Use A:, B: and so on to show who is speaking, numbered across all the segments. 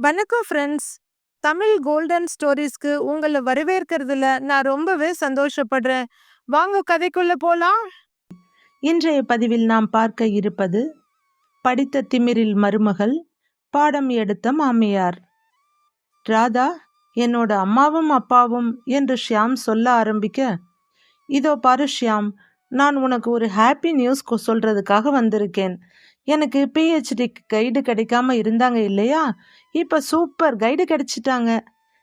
A: வணக்கம் friends Tamil golden ஸ்டோரிஸ்க்கு உங்களை வரவேற்கிறதுல நான் ரொம்பவே சந்தோஷப்படுறேன். வாங்க கதைக்குள்ள போலாம்.
B: இன்றைய பதிவில் நாம் பார்க்க இருப்பது படித்த திமிரில் மருமகள் பாடம் எடுத்த மாமியார். ராதா என்னோட அம்மாவும் அப்பாவும் என்று ஷியாம் சொல்ல ஆரம்பிக்க இதோ பாரு ஷியாம் நான் உனக்கு ஒரு ஹாப்பி நியூஸ் கொ- சொல்றதுக்காக வந்திருக்கேன். எனக்கு பிஹெச்டிக்கு கைடு கிடைக்காம இருந்தாங்க இல்லையா? இப்போ சூப்பர் கைடு கிடைச்சிட்டாங்க.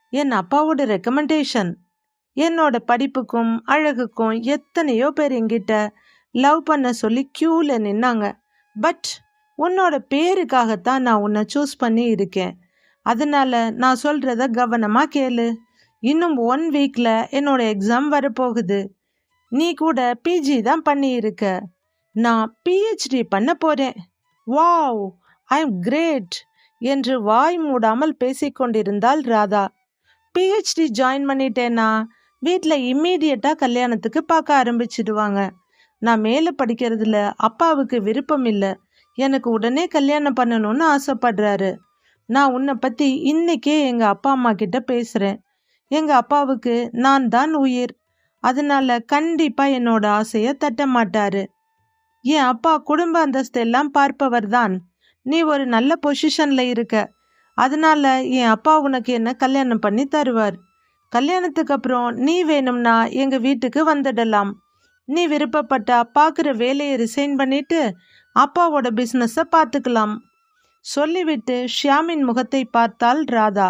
B: என் அப்பாவோட ரெக்கமெண்டேஷன் என்னோட படிப்புக்கும் அழகுக்கும் எத்தனையோ பேர் எங்கிட்ட லவ் பண்ண சொல்லி க்யூவில் நின்னாங்க. பட் உன்னோட பேருக்காகத்தான் நான் உன்னை சூஸ் பண்ணி இருக்கேன். அதனால நான் சொல்கிறத கவனமாக கேளு. இன்னும் ஒன் வீக்கில் என்னோட எக்ஸாம் வரப்போகுது. நீ கூட பிஜி தான் பண்ணியிருக்க. நான் பிஹெச்டி பண்ண போகிறேன் வாவ் ஐ எம் கிரேட் என்று வாய் மூடாமல் பேசிக்கொண்டிருந்தாள் ராதா. பிஹெச்டி ஜாயின் பண்ணிட்டேன்னா வீட்டில் இம்மீடியட்டாக கல்யாணத்துக்கு பார்க்க ஆரம்பிச்சிடுவாங்க. நான் மேலே படிக்கிறதுல அப்பாவுக்கு விருப்பம் இல்லை. எனக்கு உடனே கல்யாணம் பண்ணணும்னு ஆசைப்படுறாரு. நான் உன்னை பற்றி இன்னைக்கே எங்கள் அப்பா அம்மா கிட்ட பேசுகிறேன் எங்கள் அப்பாவுக்கு நான் தான் உயிர். அதனால கண்டிப்பாக என்னோட ஆசையை தட்ட மாட்டாரு. என் அப்பா குடும்ப அந்தஸ்து எல்லாம் பார்ப்பவர் தான் நீ ஒரு நல்ல பொசிஷன்ல இருக்க. அதனால என் அப்பா உனக்கு என்ன கல்யாணம் பண்ணி தருவார். கல்யாணத்துக்கு அப்புறம் நீ வேணும்னா எங்க வீட்டுக்கு வந்துடலாம். நீ விருப்பப்பட்டா பார்க்குற வேலையை ரிசைன் பண்ணிட்டு அப்பாவோட பிஸ்னஸை பார்த்துக்கலாம் சொல்லிவிட்டு ஷியாமின் முகத்தை பார்த்தாள் ராதா.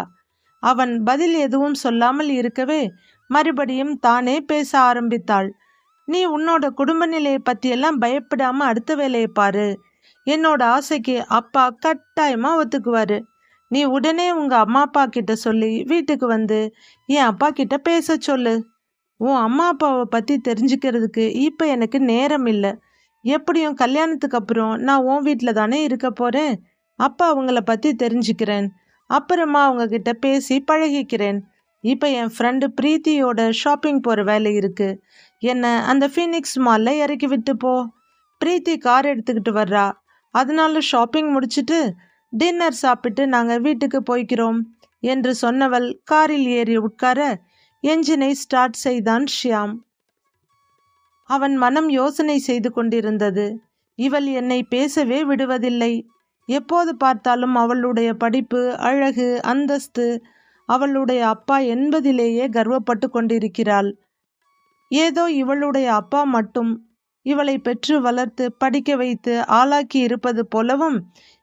B: அவன் பதில் எதுவும் சொல்லாமல் இருக்கவே மறுபடியும் தானே பேச ஆரம்பித்தாள். நீ உன்னோட குடும்ப நிலையை பற்றியெல்லாம் பயப்படாம அடுத்த வேலையை பாரு. என்னோட ஆசைக்கு அப்பா கட்டாயமா ஒத்துக்குவாரு. நீ உடனே உங்க அம்மா அப்பா கிட்ட சொல்லி வீட்டுக்கு வந்து என் அப்பா கிட்ட பேச சொல்லு. உன் அம்மா அப்பாவை பத்தி தெரிஞ்சுக்கிறதுக்கு இப்போ எனக்கு நேரம் இல்லை. எப்படியும் கல்யாணத்துக்கு அப்புறம் நான் உன் வீட்டில் தானே இருக்க போறேன். அப்பா அவங்கள பத்தி தெரிஞ்சுக்கிறேன். அப்புறமா அவங்க கிட்ட பேசி பழகிக்கிறேன். இப்போ என் ஃப்ரெண்டு பிரீத்தியோட ஷாப்பிங் போகிற வேலை இருக்குது என்ன அந்த ஃபீனிக்ஸ் மாலில் இறக்கி விட்டு போ. பிரீத்தி கார் எடுத்துக்கிட்டு வர்றா. அதனால ஷாப்பிங் முடிச்சுட்டு டின்னர் சாப்பிட்டு நாங்கள் வீட்டுக்கு போய்க்கிறோம் என்று சொன்னவள் காரில் ஏறி உட்கார என்ஜினை ஸ்டார்ட் செய்தான் ஷியாம். அவன் மனம் யோசனை செய்து கொண்டிருந்தது. இவள் என்னை பேசவே விடுவதில்லை. எப்போது பார்த்தாலும் அவளுடைய படிப்பு அழகு அந்தஸ்து அவளுடைய அப்பா என்பதிலேயே கர்வப்பட்டு கொண்டிருக்கிறாள். ஏதோ இவளுடைய அப்பா மட்டும் இவளை பெற்று வளர்த்து படிக்க வைத்து ஆளாக்கி இருப்பது போலவும்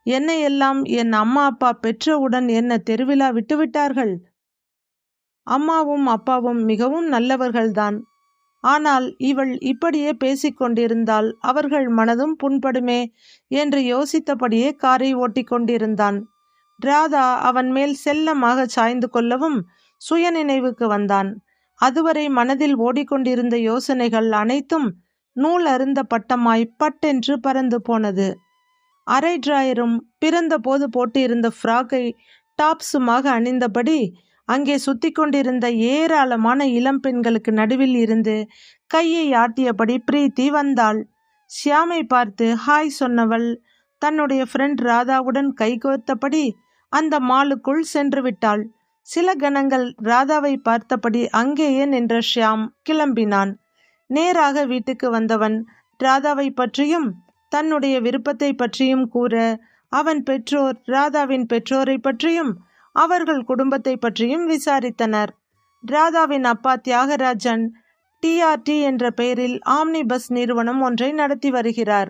B: என்னையெல்லாம் என் அம்மா அப்பா பெற்றவுடன் என்ன தெருவிழா விட்டுவிட்டார்கள்? அம்மாவும் அப்பாவும் மிகவும் நல்லவர்கள்தான். ஆனால் இவள் இப்படியே பேசிக்கொண்டிருந்தால் அவர்கள் மனதும் புண்படுமே என்று யோசித்தபடியே காரை ஓட்டிக் கொண்டிருந்தான். ராதா அவன் மேல் செல்லமாக சாய்ந்து கொள்ளவும் சுயநினைவுக்கு வந்தான். அதுவரை மனதில் ஓடிக்கொண்டிருந்த யோசனைகள் அனைத்தும் நூல் அருந்த பட்டமாய் பட்டென்று பறந்து போனது. அரை டிராயரும் பிறந்த போது போட்டிருந்த ஃப்ராக்கை டாப்ஸுமாக அணிந்தபடி அங்கே சுத்தி கொண்டிருந்த ஏராளமான இளம் பெண்களுக்கு நடுவில் இருந்து கையை ஆட்டியபடி பிரீத்தி வந்தாள். ஷியாமை பார்த்து ஹாய் சொன்னவள். தன்னுடைய ஃப்ரெண்ட் ராதாவுடன் கைகோர்த்தபடி அந்த மாலுக்குள் சென்று விட்டாள். சில கணங்கள் ராதாவை பார்த்தபடி அங்கேயே நின்ற ஷியாம் கிளம்பினான். நேராக வீட்டுக்கு வந்தவன் ராதாவை பற்றியும் தன்னுடைய விருப்பத்தை பற்றியும் கூற அவன் பெற்றோர் ராதாவின் பெற்றோரை பற்றியும் அவர்கள் குடும்பத்தை பற்றியும் விசாரித்தனர். ராதாவின் அப்பா தியாகராஜன் டிஆர்டி என்ற பெயரில் ஆம்னி பஸ் நிறுவனம் ஒன்றை நடத்தி வருகிறார்.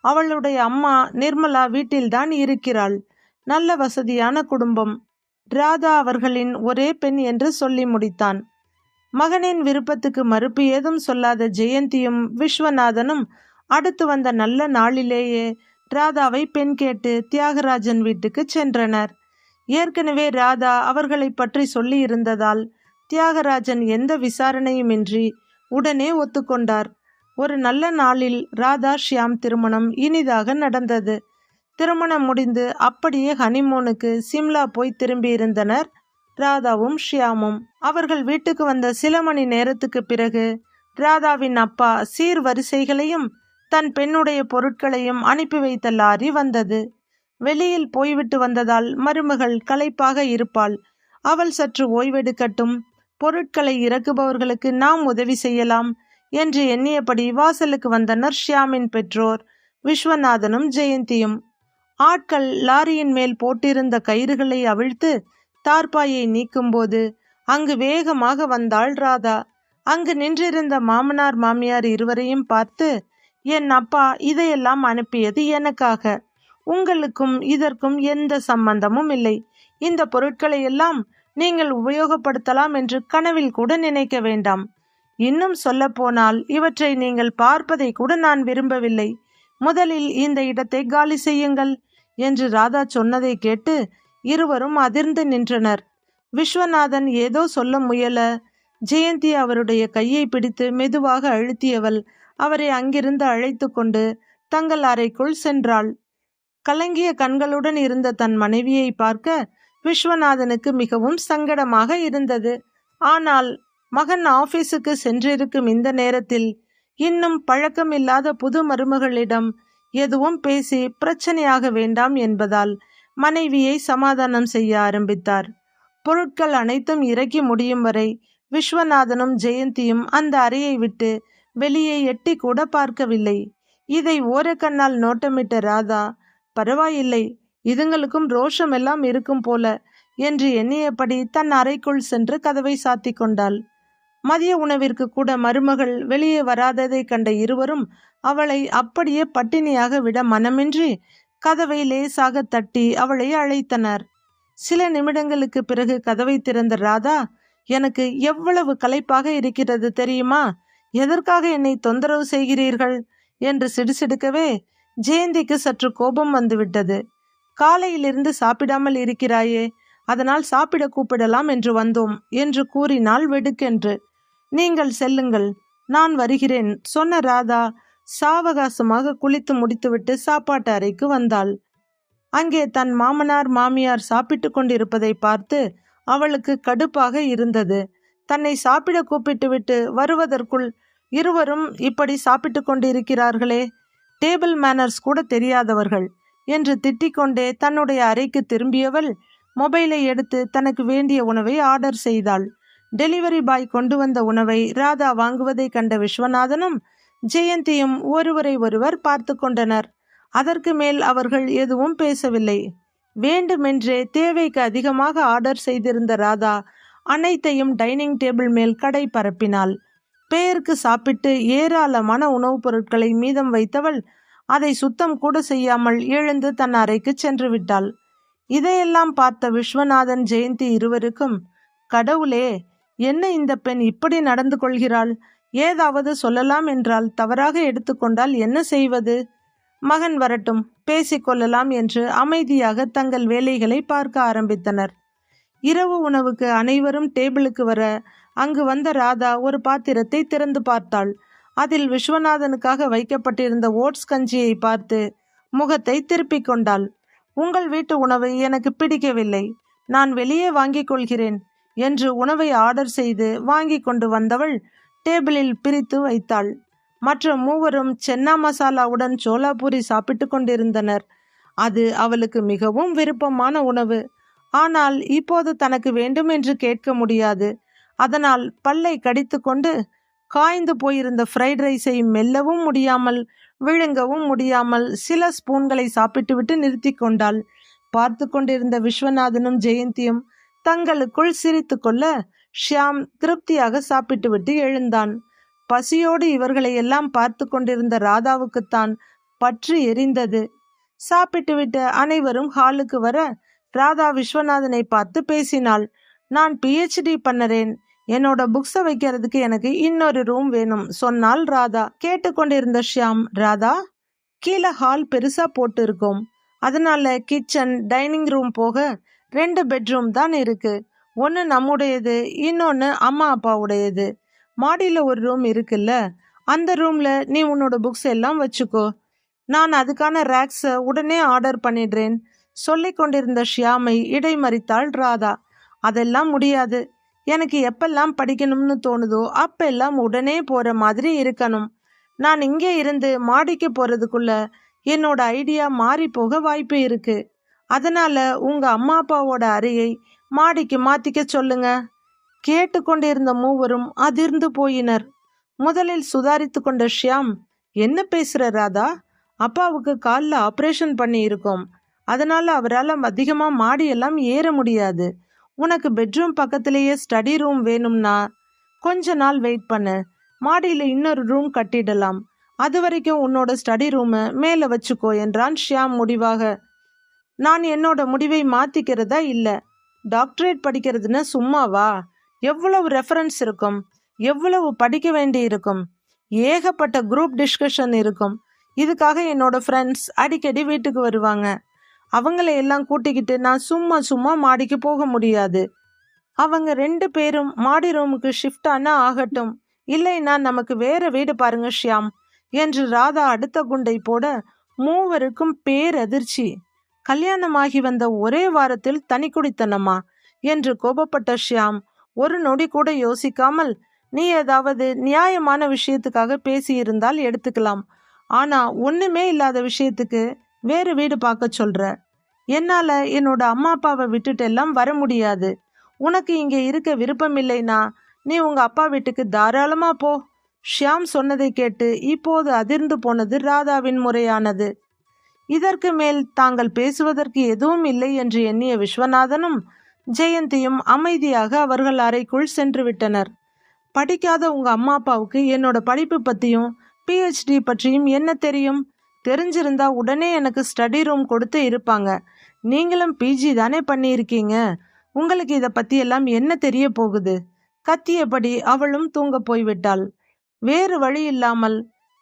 B: அவளுடைய அம்மா நிர்மலா வீட்டில்தான் இருக்கிறாள். நல்ல வசதியான குடும்பம். ராதா அவர்களின் ஒரே பெண் என்று சொல்லி முடித்தான். மகனின் விருப்பத்துக்கு மறுப்பு ஏதும் சொல்லாத ஜெயந்தியும் விஸ்வநாதனும் அடுத்து வந்த நல்ல நாளிலேயே ராதாவை பெண் கேட்டு தியாகராஜன் வீட்டுக்கு சென்றனர். ஏற்கனவே ராதா அவர்களை பற்றி சொல்லி இருந்ததால் தியாகராஜன் எந்த விசாரணையுமின்றி உடனே ஒத்துக்கொண்டார். ஒரு நல்ல நாளில் ராதா ஷியாம் திருமணம் இனிதாக நடந்தது. திருமணம் முடிந்து அப்படியே ஹனிமூனுக்கு சிம்லா போய் திரும்பியிருந்தனர். ராதாவும் ஷியாமும். அவர்கள் வீட்டுக்கு வந்த சில மணி நேரத்துக்கு பிறகு ராதாவின் அப்பா சீர்வரிசைகளையும் தன் பெண்ணுடைய பொருட்களையும் அனுப்பி வைத்த லாரி வந்தது. வெளியில் போய்விட்டு வந்ததால் மருமகள் களைப்பாக இருப்பாள். அவள் சற்று ஓய்வெடுக்கட்டும். பொருட்களை இறக்குபவர்களுக்கு நாம் உதவி செய்யலாம் என்று எண்ணியபடி வாசலுக்கு வந்தனர் ஷியாமின் பெற்றோர் விஸ்வநாதனும் ஜெயந்தியும். ஆட்கள் லாரியின் மேல் போட்டிருந்த கயிறுகளை அவிழ்த்து தார்பாயை நீக்கும்போது அங்கு வேகமாக வந்தாள் ராதா. அங்கு நின்றிருந்த மாமனார் மாமியார் இருவரையும் பார்த்து என் அப்பா இதையெல்லாம் அனுப்பியது எனக்காக. உங்களுக்கும் இதற்கும் எந்த சம்பந்தமும் இல்லை. இந்த பொருட்களை எல்லாம் நீங்கள் உபயோகப்படுத்தலாம் என்று கனவில் கூட நினைக்க வேண்டாம். இன்னும் சொல்லப்போனால் இவற்றை நீங்கள் பார்ப்பதை கூட நான் விரும்பவில்லை. முதலில் இந்த இடத்தை காலி செய்யுங்கள். என்று ராதா சொன்னதை கேட்டு இருவரும் அதிர்ந்து நின்றனர். விஸ்வநாதன் ஏதோ சொல்ல முயல. ஜெயந்தி அவருடைய கையை பிடித்து மெதுவாக அழுத்தியவள் அவரை அங்கிருந்து அழைத்து கொண்டு தங்கள் அறைக்குள் சென்றாள். கலங்கிய கண்களுடன் இருந்த தன் மனைவியை பார்க்க விஸ்வநாதனுக்கு மிகவும் சங்கடமாக இருந்தது. ஆனால் மகன் ஆபீஸுக்கு சென்றிருக்கும் இந்த நேரத்தில் இன்னும் பழக்கமில்லாத புது மருமகளிடம் எதுவும் பேசி பிரச்சனையாக வேண்டாம் என்பதால் மனைவியை சமாதானம் செய்ய ஆரம்பித்தார். பொருட்கள் அனைத்தும் இறக்கி முடியும் வரை விஸ்வநாதனும் ஜெயந்தியும் அந்த அறையை விட்டு வெளியே எட்டி கூட பார்க்கவில்லை. இதை ஓரக்கண்ணால் நோட்டமிட்ட ராதா பரவாயில்லை இதுங்களுக்கும் ரோஷமெல்லாம் இருக்கும் போல என்று எண்ணியபடி தன் அறைக்குள் சென்று கதவை சாத்தி கொண்டாள். மதிய உணவிற்கு கூட மருமகள் வெளியே வராததை கண்ட இருவரும் அவளை அப்படியே பட்டினியாக விட மனமின்றி கதவை லேசாக தட்டி அவளை அழைத்தனர். சில நிமிடங்களுக்கு பிறகு கதவை திறந்த ராதா எனக்கு எவ்வளவு களைப்பாக இருக்கிறது தெரியுமா? எதற்காக என்னை தொந்தரவு செய்கிறீர்கள்? என்று சிடுசிடுக்கவே ஜெயந்திக்கு சற்று கோபம் வந்துவிட்டது. காலையிலிருந்து சாப்பிடாமல் இருக்கிறாயே அதனால் சாப்பிட கூப்பிடலாம் என்று வந்தோம் என்று கூறினாள் வெடுக்கென்று. நீங்கள் செல்லுங்கள் நான் வருகிறேன். சொன்ன ராதா சாவகாசமாக குளித்து முடித்துவிட்டு சாப்பாட்டு அறைக்கு வந்தாள். அங்கே தன் மாமனார் மாமியார் சாப்பிட்டு கொண்டிருப்பதை பார்த்து அவளுக்கு கடுப்பாக இருந்தது. தன்னை சாப்பிட கூப்பிட்டுவிட்டு வருவதற்குள் இருவரும் இப்படி சாப்பிட்டு கொண்டிருக்கிறார்களே? டேபிள் மேனர்ஸ் கூட தெரியாதவர்கள் என்று திட்டிக்கொண்டே தன்னுடைய அறைக்கு திரும்பியவள் மொபைலை எடுத்து தனக்கு வேண்டிய உணவை ஆர்டர் செய்தாள். டெலிவரி பாய் கொண்டு வந்த உணவை ராதா வாங்குவதை கண்ட விஸ்வநாதனும் ஜெயந்தியும் ஒருவரை ஒருவர் பார்த்து கொண்டனர். அதற்கு மேல் அவர்கள் எதுவும் பேசவில்லை. வேண்டுமென்றே தேவைக்கு அதிகமாக ஆர்டர் செய்திருந்த ராதா அனைத்தையும் டைனிங் டேபிள் மேல் கடை பரப்பினாள். பெயருக்கு சாப்பிட்டு ஏராளமான உணவுப் பொருட்களை மீதம் வைத்தவள் அதை சுத்தம் கூட செய்யாமல் எழுந்து தன் அறைக்கு சென்று விட்டாள். இதையெல்லாம் பார்த்த விஸ்வநாதன் ஜெயந்தி இருவருக்கும் கடவுளே என்ன இந்த பெண் இப்படி நடந்து கொள்கிறாள்? ஏதாவது சொல்லலாம் என்றால் தவறாக எடுத்துக்கொண்டால் என்ன செய்வது? மகன் வரட்டும் பேசிக்கொள்ளலாம் என்று அமைதியாக தங்கள் வேலைகளை பார்க்க ஆரம்பித்தனர். இரவு உணவுக்கு அனைவரும் டேபிளுக்கு வர அங்கு வந்த ராதா ஒரு பாத்திரத்தை திறந்து பார்த்தாள். அதில் விஸ்வநாதனுக்காக வைக்கப்பட்டிருந்த ஓட்ஸ் கஞ்சியை பார்த்து முகத்தை திருப்பிக் கொண்டாள். உங்கள் வீட்டு உணவு எனக்கு பிடிக்கவில்லை. நான் வெளியே வாங்கிக் கொள்கிறேன். என்று உணவை ஆர்டர் செய்து வாங்கி கொண்டு வந்தவள் டேபிளில் பிரித்து வைத்தாள். மற்ற மூவரும் சென்னா மசாலாவுடன் சோலாபூரி சாப்பிட்டு கொண்டிருந்தனர். அது அவளுக்கு மிகவும் விருப்பமான உணவு. ஆனால் இப்போது தனக்கு வேண்டும் என்று கேட்க முடியாது. அதனால் பல்லை கடித்து கொண்டு காய்ந்து போயிருந்த ஃப்ரைட் ரைஸை மெல்லவும் முடியாமல் விழுங்கவும் முடியாமல் சில ஸ்பூன்களை சாப்பிட்டுவிட்டு நிறுத்தி கொண்டாள். பார்த்து கொண்டிருந்த விஸ்வநாதனும் ஜெயந்தியும் தங்களுக்குள் சிரித்து கொள்ள ஷியாம் திருப்தியாக சாப்பிட்டுவிட்டு எழுந்தான். பசியோடு இவர்களை எல்லாம் பார்த்து கொண்டிருந்த ராதாவுக்குத்தான் பற்று எரிந்தது. சாப்பிட்டுவிட்டு அனைவரும் ஹாலுக்கு வர ராதா விஸ்வநாதனை பார்த்து பேசினாள். நான் பிஹெச்டி பண்ணறேன். என்னோட புக்ஸை வைக்கிறதுக்கு எனக்கு இன்னொரு ரூம் வேணும் சொன்னால் ராதா. கேட்டுக்கொண்டிருந்த ஷியாம் ராதா கீழே ஹால் பெருசா போட்டு இருக்கோம் அதனால கிச்சன் டைனிங் ரூம் போக ரெண்டு பெட்ரூம் தான் இருக்கு. ஒன்று நம்முடையது இன்னொன்று அம்மா அப்பாவுடையது. மாடியில் ஒரு ரூம் இருக்குல்ல அந்த ரூமில் நீ உன்னோட புக்ஸ் எல்லாம் வச்சுக்கோ. நான் அதுக்கான ரேக்ஸை உடனே ஆர்டர் பண்ணிடுறேன். சொல்லி கொண்டிருந்த ஷியாமை இடைமறித்தாள் ராதா. அதெல்லாம் முடியாது. எனக்கு எப்பெல்லாம் படிக்கணும்னு தோணுதோ அப்பெல்லாம் உடனே போகிற மாதிரி இருக்கணும். நான் இங்கே இருந்து மாடிக்கு போகிறதுக்குள்ள என்னோட ஐடியா மாறி போக வாய்ப்பு இருக்குது அதனால உங்க அம்மா அப்பாவோட அறையை மாடிக்கு மாத்திக்க சொல்லுங்க. கேட்டுக்கொண்டிருந்த மூவரும் அதிர்ந்து போயினர். முதலில் சுதாரித்து கொண்ட ஷியாம் என்ன பேசுற ராதா? அப்பாவுக்கு காலில் ஆப்ரேஷன் பண்ணி இருக்கோம் அதனால அவரால் அதிகமாக மாடியெல்லாம் ஏற முடியாது. உனக்கு பெட்ரூம் பக்கத்திலேயே ஸ்டடி ரூம் வேணும்னா கொஞ்ச நாள் வெயிட் பண்ணு. மாடியில் இன்னொரு ரூம் கட்டிடலாம். அது வரைக்கும் உன்னோட ஸ்டடி ரூமை மேலே வச்சுக்கோ என்றான் ஷியாம் முடிவாக. நான் என்னோட முடிவை மாத்திக்கிறதா இல்லை? டாக்டரேட் படிக்கிறதுன்னு சும்மாவா? எவ்வளவு ரெஃபரன்ஸ் இருக்கும்? எவ்வளவு படிக்க வேண்டி இருக்கும்? ஏகப்பட்ட குரூப் டிஸ்கஷன் இருக்கும். இதுக்காக என்னோட ஃப்ரெண்ட்ஸ் அடிக்கடி வீட்டுக்கு வருவாங்க. அவங்கள எல்லாம் கூட்டிக்கிட்டு நான் சும்மா சும்மா மாடிக்கு போக முடியாது. அவங்க ரெண்டு பேரும் மாடி ரூமுக்கு ஷிஃப்ட் ஆனா ஆகட்டும். இல்லைன்னா நமக்கு வேற வீடு பாருங்க ஷியாம். என்று ராதா அடுத்த குண்டை போட மூவருக்கும் பேரதிர்ச்சி. கல்யாணமாகி வந்த ஒரே வாரத்தில் தனி குடித்தனமா? என்று கோபப்பட்ட ஷியாம் ஒரு நொடி கூட யோசிக்காமல் நீ ஏதாவது நியாயமான விஷயத்துக்காக பேசியிருந்தால் எடுத்துக்கலாம். ஆனா ஒண்ணுமே இல்லாத விஷயத்துக்கு வேறு வீடு பார்க்க சொல்ற. என்னால என்னோட அம்மா அப்பாவை விட்டுட்டு எல்லாம் வர முடியாது. உனக்கு இங்கே இருக்க விருப்பம் இல்லைனா நீ உங்க அப்பா வீட்டுக்கு தாராளமா போ. ஷியாம் சொன்னதை கேட்டு இப்போது அதிர்ந்து போனது ராதாவின் முறையானது. இதற்கு மேல் தாங்கள் பேசுவதற்கு எதுவும் இல்லை என்று எண்ணிய விஸ்வநாதனும் ஜெயந்தியும் அமைதியாக அவர்கள் அறைக்குள் சென்று விட்டனர். படிக்காத உங்க அம்மா அப்பாவுக்கு என்னோட படிப்பு பற்றியும் பிஹெச்டி பற்றியும் என்ன தெரியும்? தெரிஞ்சிருந்தா உடனே எனக்கு ஸ்டடி ரூம் கொடுத்து இருப்பாங்க. நீங்களும் பிஜி தானே பண்ணியிருக்கீங்க? உங்களுக்கு இதை பற்றியெல்லாம் என்ன தெரிய போகுது? கத்தியபடி அவளும் தூங்க போய்விட்டாள். வேறு வழி இல்லாமல்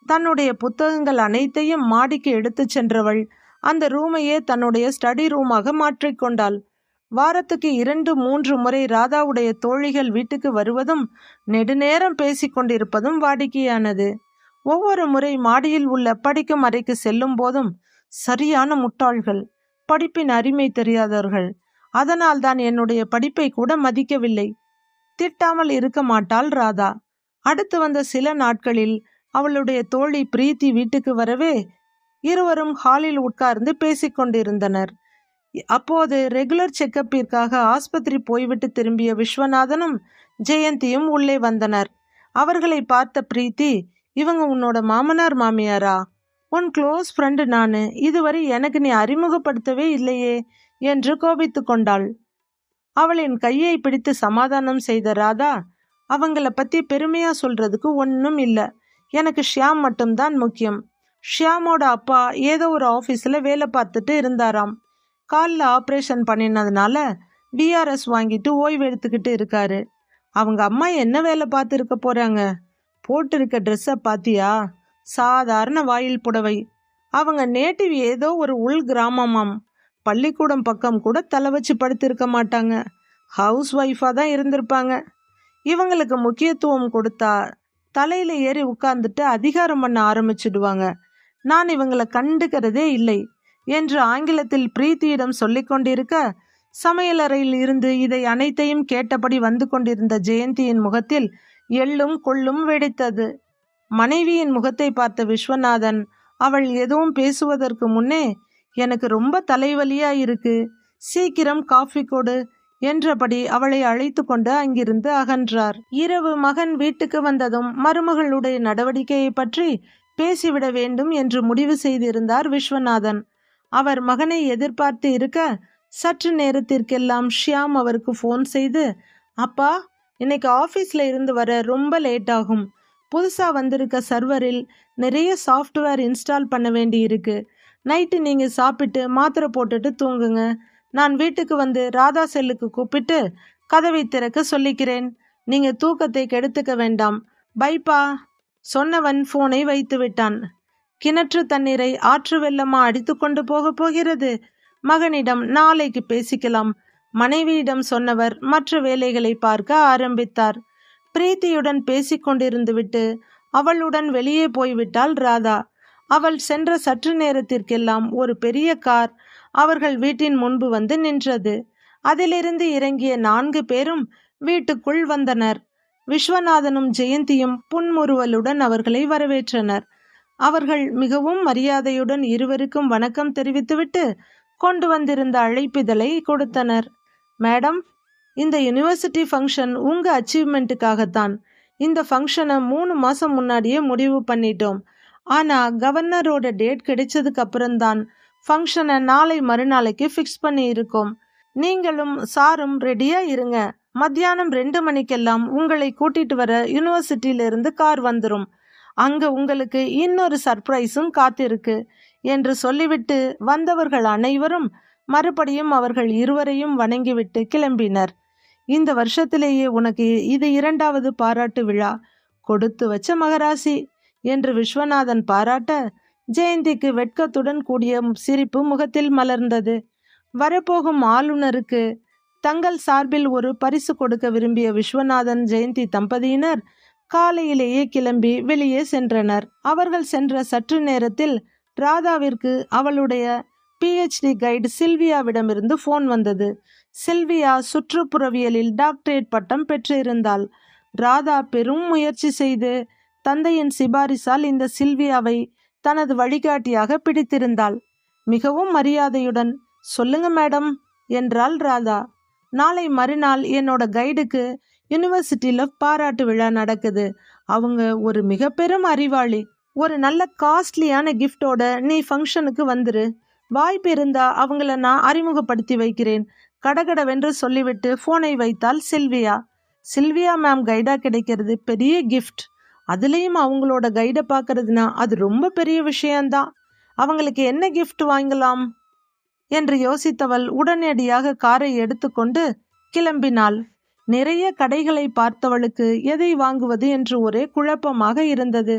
B: தன்னுடைய புத்தகங்கள் அனைத்தையும் மாடிக்கு எடுத்துச் சென்றவள். அந்த ரூமையே தன்னுடைய ஸ்டடி ரூமாக மாற்றிக்கொண்டாள் வாரத்துக்கு இரண்டு மூன்று முறை ராதாவுடைய தோழிகள் வீட்டுக்கு வருவதும் நெடுநேரம் பேசிக்கொண்டிருப்பதும் வாடிக்கையானது. ஒவ்வொரு முறை மாடியில் உள்ள படிக்கும் அறைக்கு செல்லும் போதும் சரியான முட்டாள்கள் படிப்பின் அருமை தெரியாதவர்கள். அதனால் தான் என்னுடைய படிப்பை கூட மதிக்கவில்லை. திட்டாமல் இருக்க மாட்டாள் ராதா. அடுத்து வந்த சில நாட்களில் அவளுடைய தோழி பிரீத்தி வீட்டுக்கு வரவே இருவரும் ஹாலில் உட்கார்ந்து பேசிக்கொண்டிருந்தனர் அப்போது ரெகுலர் செக்கப்பிற்காக ஆஸ்பத்திரி போய்விட்டு திரும்பிய விஸ்வநாதனும் ஜெயந்தியும் உள்ளே வந்தனர். அவர்களை பார்த்த பிரீத்தி இவங்க உன்னோட மாமனார் மாமியாரா? உன் க்ளோஸ் ஃப்ரெண்டு நான். இதுவரை எனக்கு நீ அறிமுகப்படுத்தவே இல்லையே என்று கோபித்து கொண்டாள். அவளின் கையை பிடித்து சமாதானம் செய்த ராதா அவங்கள பத்தி பெருமையா சொல்றதுக்கு ஒன்றும் இல்லை. எனக்கு ஷியாம் மட்டும்தான் முக்கியம். ஷியாமோட அப்பா ஏதோ ஒரு ஆஃபீஸில் வேலை பார்த்துட்டு இருந்தாராம். காலில் ஆப்ரேஷன் பண்ணினதுனால பிஆர்எஸ் வாங்கிட்டு ஓய்வு எடுத்துக்கிட்டு இருக்காரு. அவங்க அம்மா என்ன வேலை பார்த்துருக்க போகிறாங்க போட்டிருக்க ட்ரெஸ்ஸை பார்த்தியா சாதாரண வாயில் புடவை. அவங்க நேட்டிவ் ஏதோ ஒரு உள் கிராமமாம். பள்ளிக்கூடம் பக்கம் கூட தலை வச்சு படுத்திருக்க மாட்டாங்க. ஹவுஸ் ஒய்ஃபாக தான் இருந்திருப்பாங்க. இவங்களுக்கு முக்கியத்துவம் கொடுத்தா தலையில் ஏறி உட்கார்ந்துட்டு அதிகாரம் பண்ண ஆரம்பிச்சிடுவாங்க. நான் இவங்களை கண்டுக்கிறதே இல்லை என்று ஆங்கிலத்தில் பிரீத்தியிடம் சொல்லிக்கொண்டிருக்க சமையலறையில் இருந்து இதை அனைத்தையும் கேட்டபடி வந்து கொண்டிருந்த ஜெயந்தியின் முகத்தில் எள்ளும் கொள்ளும் வெடித்தது. மனைவியின் முகத்தை பார்த்த விஸ்வநாதன் அவள் எதுவும் பேசுவதற்கு முன்னே எனக்கு ரொம்ப தலைவலியா இருக்கு. சீக்கிரம் காஃபி கொடு. என்றபடி அவளை அழைத்து கொண்டு அங்கிருந்து அகன்றார். இரவு மகன் வீட்டுக்கு வந்ததும் மருமகளுடைய நடவடிக்கையை பற்றி பேசிவிட வேண்டும் என்று முடிவு செய்திருந்தார் விஸ்வநாதன். அவர் மகனை எதிர்பார்த்து இருக்க சற்று நேரத்திற்கெல்லாம் ஷியாம் அவருக்கு ஃபோன் செய்து அப்பா இன்னைக்கு ஆஃபீஸில் இருந்து வர ரொம்ப லேட் ஆகும். புதுசாக வந்திருக்க சர்வரில் நிறைய சாஃப்ட்வேர் இன்ஸ்டால் பண்ண வேண்டி இருக்கு நைட்டு நீங்கள் சாப்பிட்டு மாத்திரை போட்டுட்டு தூங்குங்க. நான் வீட்டுக்கு வந்து ராதா செல்லுக்கு கூப்பிட்டு கதவை திறக்க சொல்லிக்கிறேன். நீங்கள் தூக்கத்தை கெடுத்துக்க வேண்டாம். பைப்பா. சொன்னவன் ஃபோனை வைத்து விட்டான். கிணற்று தண்ணீரை ஆற்று வெள்ளமா அடித்து கொண்டு போக போகிறது? மகனிடம் நாளைக்கு பேசிக்கலாம். மனைவியிடம் சொன்னவர் மற்ற வேலைகளை பார்க்க ஆரம்பித்தார். பிரீத்தியுடன் பேசிக்கொண்டிருந்து விட்டு அவளுடன் வெளியே போய்விட்டாள் ராதா. அவள் சென்ற சற்று நேரத்திற்கெல்லாம் ஒரு பெரிய கார் அவர்கள் வீட்டின் முன்பு வந்து நின்றது. அதிலிருந்து இறங்கிய நான்கு பேரும் வீட்டுக்குள் வந்தனர். விஸ்வநாதனும் ஜெயந்தியும் புன்முறுவலுடன் அவர்களை வரவேற்றனர். அவர்கள் மிகவும் மரியாதையுடன் இருவருக்கும் வணக்கம் தெரிவித்துவிட்டு கொண்டு வந்திருந்த அழைப்பிதழை கொடுத்தனர். மேடம் இந்த யுனிவர்சிட்டி ஃபங்க்ஷன் உங்க அச்சீவ்மெண்ட்டுக்காகத்தான். இந்த ஃபங்க்ஷனை மூணு மாசம் முன்னாடியே முடிவு பண்ணிட்டோம். ஆனா கவர்னரோட டேட் கிடைச்சதுக்கு அப்புறம்தான். ஃபங்க்ஷனை நாளை மறுநாளைக்கு ஃபிக்ஸ் பண்ணி இருக்கோம் நீங்களும் சாரும் ரெடியா இருங்க. மத்தியானம் ரெண்டு மணிக்கெல்லாம் உங்களை கூட்டிட்டு வர யூனிவர்சிட்டியிலிருந்து கார் வந்துடும் அங்க உங்களுக்கு இன்னொரு சர்ப்ரைஸும் காத்திருக்கு. என்று சொல்லிவிட்டு வந்தவர்கள் அனைவரும் மறுபடியும் அவர்கள் இருவரையும் வணங்கிவிட்டு கிளம்பினர். இந்த வருஷத்திலேயே உனக்கு இது இரண்டாவது பாராட்டு விழா. கொடுத்து வச்ச மகராசி. என்று விஸ்வநாதன் பாராட்ட ஜெயந்திக்கு வெட்கத்துடன் கூடிய சிரிப்பு முகத்தில் மலர்ந்தது. வரப்போகும் ஆளுநருக்கு தங்கள் சார்பில் ஒரு பரிசு கொடுக்க விரும்பிய விஸ்வநாதன் ஜெயந்தி தம்பதியினர் காலையிலேயே கிளம்பி வெளியே சென்றனர். அவர்கள் சென்ற சற்று நேரத்தில் ராதாவிற்கு அவளுடைய பிஹெச்டி கைடு சில்வியாவிடமிருந்து ஃபோன் வந்தது. சில்வியா சுற்றுப்புறவியலில் டாக்டரேட் பட்டம் பெற்றிருந்தாள். ராதா பெரும் முயற்சி செய்து தந்தையின் சிபாரிசால் இந்த சில்வியாவை தனது வழிகாட்டியாக பிடித்திருந்தாள். மிகவும் மரியாதையுடன் சொல்லுங்க மேடம் என்றாள் ராதா. நாளை மறுநாள் என்னோட கைடுக்கு யூனிவர்சிட்டியில் பாராட்டு விழா நடக்குது. அவங்க ஒரு மிக பெரும் அறிவாளி. ஒரு நல்ல காஸ்ட்லியான கிஃப்டோட நீ ஃபங்க்ஷனுக்கு வந்துரு. வாய்ப்பு இருந்தா அவங்கள நான் அறிமுகப்படுத்தி வைக்கிறேன் கடகடவென்று சொல்லிவிட்டு ஃபோனை வைத்தாள் சில்வியா. சில்வியா மேம் கைடா கிடைக்கிறது பெரிய கிஃப்ட். அதுலேயும் அவங்களோட கைடை பார்க்கறதுனா அது ரொம்ப பெரிய விஷயம்தான். அவங்களுக்கு என்ன கிஃப்ட் வாங்கலாம்? என்று யோசித்தவள் உடனடியாக காரை எடுத்துக்கொண்டு கிளம்பினாள். நிறைய கடைகளை பார்த்தவளுக்கு எதை வாங்குவது என்று ஒரே குழப்பமாக இருந்தது.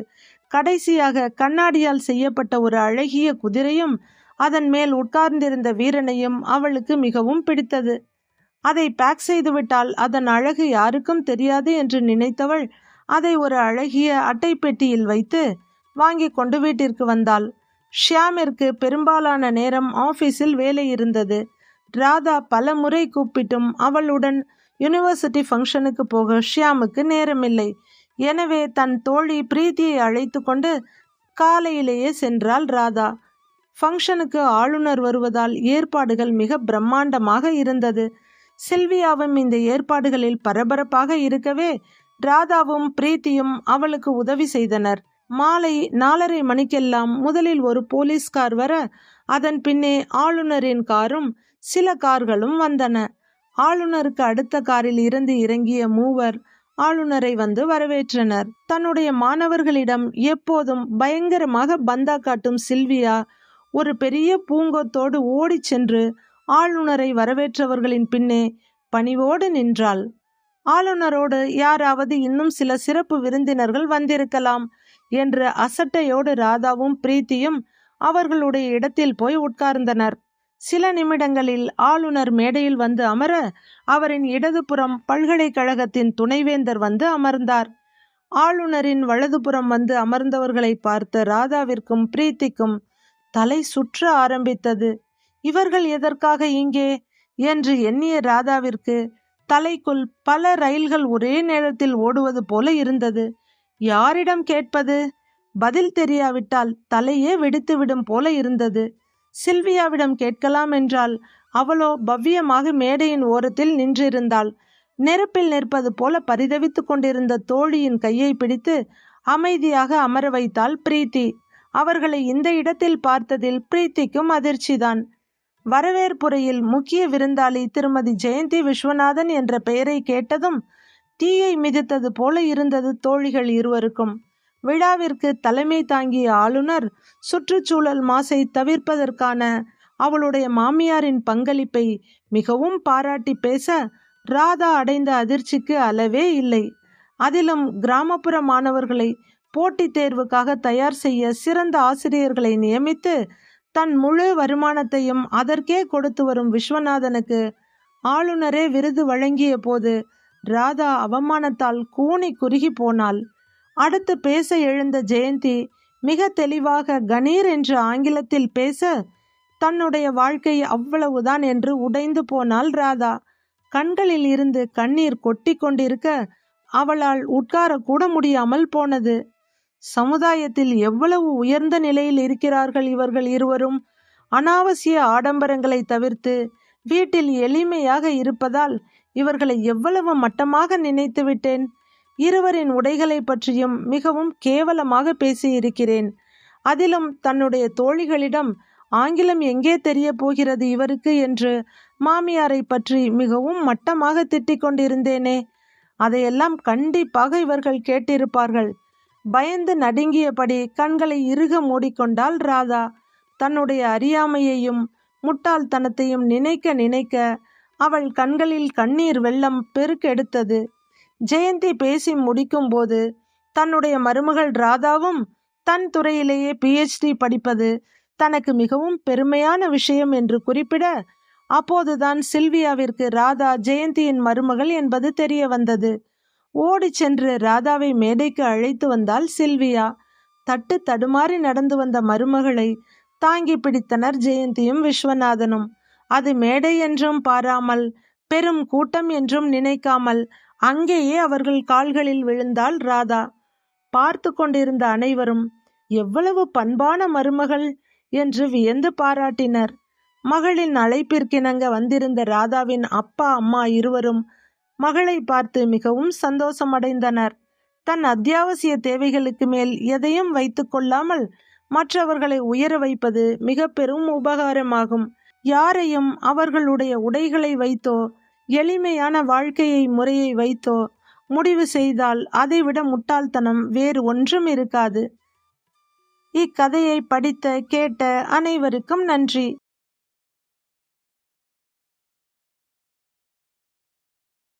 B: கடைசியாக கண்ணாடியால் செய்யப்பட்ட ஒரு அழகிய குதிரையும் அதன் மேல் உட்கார்ந்திருந்த வீரனையும் அவளுக்கு மிகவும் பிடித்தது. அதை பேக் செய்துவிட்டால் அதன் அழகு யாருக்கும் தெரியாது என்று நினைத்தவள் அதை ஒரு அழகிய அட்டை பெட்டியில் வைத்து வாங்கி கொண்டு வீட்டிற்கு வந்தாள். ஷியாமிற்கு பெரும்பாலான நேரம் ஆபீஸில் வேலை இருந்தது. ராதா பல முறை கூப்பிட்டும் அவளுடன் யூனிவர்சிட்டி ஃபங்க்ஷனுக்கு போக ஷியாமுக்கு நேரமில்லை. எனவே தன் தோழி பிரீத்தியை அழைத்து கொண்டு காலையிலேயே சென்றாள் ராதா. ஃபங்க்ஷனுக்கு ஆளுநர் வருவதால் ஏற்பாடுகள் மிக பிரம்மாண்டமாக இருந்தது. சில்வியாவும் இந்த ஏற்பாடுகளில் பரபரப்பாக இருக்கவே ராதாவும் பிரீத்தியும் அவளுக்கு உதவி செய்தனர். மாலை நாலரை மணிக்கெல்லாம் முதலில் ஒரு போலீஸ் கார் வர அதன் பின்னே ஆளுநரின் காரும் சில கார்களும் வந்தன. ஆளுநருக்கு அடுத்த காரில் இருந்து இறங்கிய மூவர் ஆளுநரை வந்து வரவேற்றனர். தன்னுடைய மாணவர்களிடம் எப்போதும் பயங்கரமாக பந்தா காட்டும் சில்வியா ஒரு பெரிய பூங்கொத்தோடு ஓடிச் சென்று ஆளுநரை வரவேற்றவர்களின் பின்னே பணிவோடு நின்றாள். ஆளுநரோடு யாராவது இன்னும் சில சிறப்பு விருந்தினர்கள் வந்திருக்கலாம் என்று அசட்டையோடு ராதாவும் பிரீத்தியும் அவர்களுடைய இடத்தில் போய் உட்கார்ந்தனர். சில நிமிடங்களில் ஆளுநர் மேடையில் வந்து அமர அவரின் இடதுபுறம் பல்கலைக்கழகத்தின் துணைவேந்தர் வந்து அமர்ந்தார். ஆளுநரின் வலதுபுறம் வந்து அமர்ந்தவர்களை பார்த்த ராதாவிற்கும் பிரீத்திக்கும் தலை சுற்ற ஆரம்பித்தது. இவர்கள் எதற்காக இங்கே? என்று எண்ணிய ராதாவிற்கு தலைக்குள் பல ரயில்கள் ஒரே நேரத்தில் ஓடுவது போல இருந்தது. யாரிடம் கேட்பது? பதில் தெரியாவிட்டால் தலையே வெடித்துவிடும் போல இருந்தது. சில்வியாவிடம் கேட்கலாம் என்றால் அவளோ பவ்யமாக மேடையின் ஓரத்தில் நின்றிருந்தாள். நெருப்பில் நிற்பது போல பரிதவித்துக் கொண்டிருந்த தோழியின் கையை பிடித்து அமைதியாக அமர வைத்தாள் பிரீத்தி. அவர்களை இந்த இடத்தில் பார்த்ததில் பிரீத்திக்கும் அதிர்ச்சிதான். வரவேற்புரையில் முக்கிய விருந்தாளி திருமதி ஜெயந்தி விஸ்வநாதன் என்ற பெயரை கேட்டதும் தீயை மிதித்தது போல இருந்தது தோழிகள் இருவருக்கும். விழாவிற்கு தலைமை தாங்கிய ஆளுநர் சுற்றுச்சூழல் மாசை தவிர்ப்பதற்கான அவளுடைய மாமியாரின் பங்களிப்பை மிகவும் பாராட்டி பேச ராதா அடைந்த அதிர்ச்சிக்கு அளவே இல்லை. அதிலும் கிராமப்புற மாணவர்களை போட்டித் தேர்வுக்காக தயார் செய்ய சிறந்த ஆசிரியர்களை நியமித்து தன் முழு வருமானத்தையும் அதற்கே கொடுத்து வரும் விஸ்வநாதனுக்கு ஆளுநரே விருது வழங்கிய போது ராதா அவமானத்தால் கூனி குறுகி போனாள். அடுத்து பேச எழுந்த ஜெயந்தி மிக தெளிவாக கணீர் என்று ஆங்கிலத்தில் பேச தன்னுடைய வாழ்க்கை அவ்வளவுதான் என்று உடைந்து போனாள் ராதா. கண்களில் இருந்து கண்ணீர் கொட்டி கொண்டிருக்க அவளால் உட்கார கூட முடியாமல் போனது. சமுதாயத்தில் எவ்வளவு உயர்ந்த நிலையில் இருக்கிறார்கள் இவர்கள் இருவரும்? அனாவசிய ஆடம்பரங்களை தவிர்த்து வீட்டில் எளிமையாக இருப்பதால் இவர்களை எவ்வளவு மட்டமாக நினைத்து விட்டேன்? இருவரின் உடைகளை பற்றியும் மிகவும் கேவலமாக பேசியிருக்கிறேன். அதிலும் தன்னுடைய தோழிகளிடம் ஆங்கிலம் எங்கே தெரிய போகிறது இவருக்கு என்று மாமியாரை பற்றி மிகவும் மட்டமாக திட்டிக் கொண்டிருந்தேனே அதையெல்லாம் கண்டிப்பாக இவர்கள் கேட்டிருப்பார்கள். பயந்து நடுங்கியபடி கண்களை இறுக மூடிக்கொண்டாள் ராதா. தன்னுடைய அறியாமையையும் முட்டாள்தனத்தையும் நினைக்க நினைக்க அவள் கண்களில் கண்ணீர் வெள்ளம் பெருக்கெடுத்தது. ஜெயந்தி பேசி முடிக்கும்போது தன்னுடைய மருமகள் ராதாவும் தன் துறையிலேயே பிஹெச்டி படிப்பது தனக்கு மிகவும் பெருமையான விஷயம் என்று குறிப்பிட அப்போதுதான் சில்வியாவிற்கு ராதா ஜெயந்தியின் மருமகள் என்பது தெரிய வந்தது. ஓடி சென்று ராதாவை மேடைக்கு அழைத்து வந்தாள் சில்வியா. தட்டு தடுமாறி நடந்து வந்த மருமகளை தாங்கி பிடித்தனர் ஜெயந்தியும் விஸ்வநாதனும். அது மேடை என்றும் பாராமல் பெரும் கூட்டம் என்றும் நினைக்காமல் அங்கேயே அவர்கள் கால்களில் விழுந்தாள் ராதா. பார்த்து கொண்டிருந்த அனைவரும் எவ்வளவு பண்பான மருமகள் என்று வியந்து பாராட்டினர். மகளின் அழைப்பிற்கிணங்க வந்திருந்த ராதாவின் அப்பா அம்மா இருவரும் மகளை பார்த்து மிகவும் சந்தோஷமடைந்தனர். தன் அத்தியாவசிய தேவைகளுக்கு மேல் எதையும் வைத்து கொள்ளாமல் மற்றவர்களை உயர வைப்பது மிக பெரும் உபகாரமாகும். யாரையும் அவர்களுடைய உடைகளை வைத்தோ எளிமையான வாழ்க்கையை முறையை வைத்தோ முடிவு செய்தால் அதைவிட முட்டாள்தனம் வேறு ஒன்றும் இருக்காது. இக்கதையை படித்த கேட்ட அனைவருக்கும் நன்றி.